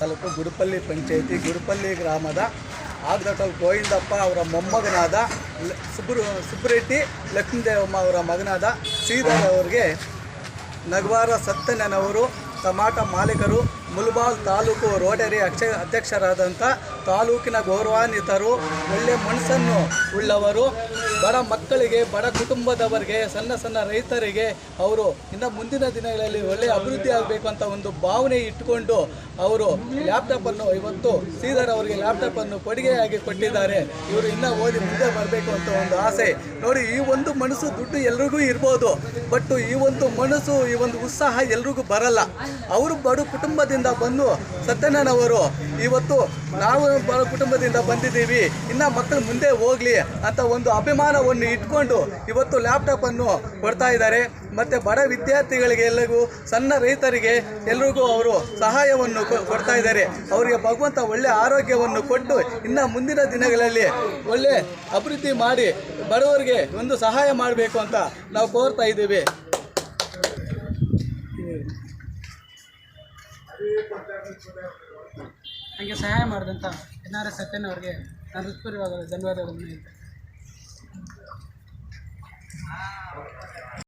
ತಾಲೂಕು ಗುಡುಪಲ್ಲಿ ಪಂಚಾಯಿತಿ ಗುಡುಪಲ್ಲಿ ಗ್ರಾಮದ ಆಗದಟಲ್ ಗೋವಿಂದಪ್ಪ ಅವರ ಮೊಮ್ಮಗನಾದ ಸುಬ್ರು ಸುಬ್ಬರೆಡ್ಡಿ ಲಕ್ಷ್ಮೀದೇವಮ್ಮ ಅವರ ಮಗನಾದ ಶ್ರೀಧರ್ ಅವರಿಗೆ ನಗವಾರ ಸತ್ಯನವರು ಟಮಾಟ ಮಾಲೀಕರು ಮುಲ್ಬಾಲ್ ತಾಲೂಕು ರೋಟರಿ ಅಕ್ಷ ಅಧ್ಯಕ್ಷರಾದಂಥ ತಾಲೂಕಿನ ಗೌರವಾನ್ವಿತರು ಒಳ್ಳೆ ಮನಸ್ಸನ್ನು ಉಳ್ಳವರು, ಬಡ ಮಕ್ಕಳಿಗೆ, ಬಡ ಕುಟುಂಬದವರಿಗೆ, ಸಣ್ಣ ಸಣ್ಣ ರೈತರಿಗೆ ಅವರು ಇನ್ನು ಮುಂದಿನ ದಿನಗಳಲ್ಲಿ ಒಳ್ಳೆಯ ಅಭಿವೃದ್ಧಿ ಆಗಬೇಕು ಅಂತ ಒಂದು ಭಾವನೆ ಇಟ್ಟುಕೊಂಡು ಅವರು ಲ್ಯಾಪ್ಟಾಪನ್ನು ಇವತ್ತು ಸೀದರ್ ಅವರಿಗೆ ಲ್ಯಾಪ್ಟಾಪನ್ನು ಕೊಡುಗೆಯಾಗಿ ಕೊಟ್ಟಿದ್ದಾರೆ. ಇವರು ಇನ್ನೂ ಓದಿ ಮುಂದೆ ಬರಬೇಕು ಅಂತ ಒಂದು ಆಸೆ. ನೋಡಿ, ಈ ಒಂದು ಮನಸ್ಸು ದುಡ್ಡು ಎಲ್ರಿಗೂ ಇರ್ಬೋದು, ಬಟ್ ಈ ಒಂದು ಮನಸ್ಸು, ಈ ಒಂದು ಉತ್ಸಾಹ ಎಲ್ರಿಗೂ ಬರಲ್ಲ. ಅವರು ಬಡ ಕುಟುಂಬದಿಂದ ಬಂದು ಸತ್ಯನಾರಾಯಣವರು ಇವತ್ತು ನಾವು ಬಡ ಕುಟುಂಬದಿಂದ ಬಂದಿದ್ದೀವಿ. ಇನ್ನು ಮಕ್ಕಳು ಮುಂದೆ ಹೋಗಲಿ ಅಂತ ಒಂದು ಅಭಿಮಾನವನ್ನು ಇಟ್ಕೊಂಡು ಇವತ್ತು ಲ್ಯಾಪ್ಟಾಪನ್ನು ಕೊಡ್ತಾ ಇದ್ದಾರೆ. ಮತ್ತು ಬಡ ವಿದ್ಯಾರ್ಥಿಗಳಿಗೆ ಎಲ್ಲರಿಗೂ ಸಣ್ಣ ರೈತರಿಗೆ ಎಲ್ರಿಗೂ ಅವರು ಸಹಾಯವನ್ನು ಕೊಡ್ತಾ ಇದ್ದಾರೆ. ಅವರಿಗೆ ಭಗವಂತ ಒಳ್ಳೆ ಆರೋಗ್ಯವನ್ನು ಕೊಟ್ಟು ಇನ್ನು ಮುಂದಿನ ದಿನಗಳಲ್ಲಿ ಒಳ್ಳೆ ಅಭಿವೃದ್ಧಿ ಮಾಡಿ ಬಡವರಿಗೆ ಒಂದು ಸಹಾಯ ಮಾಡಬೇಕು ಅಂತ ನಾವು ಕೋರ್ತಾ ಇದ್ದೀವಿ. ನನಗೆ ಸಹಾಯ ಮಾಡಿದಂಥ ಎನ್ ಆರ್ ಎಸ್ ಸತ್ಯನ್ ನಾನು ಹೃತ್ಪೂರ್ವಕವಾದ ಧನ್ಯವಾದಗಳನ್ನು ಹೇಳ್ತೇನೆ.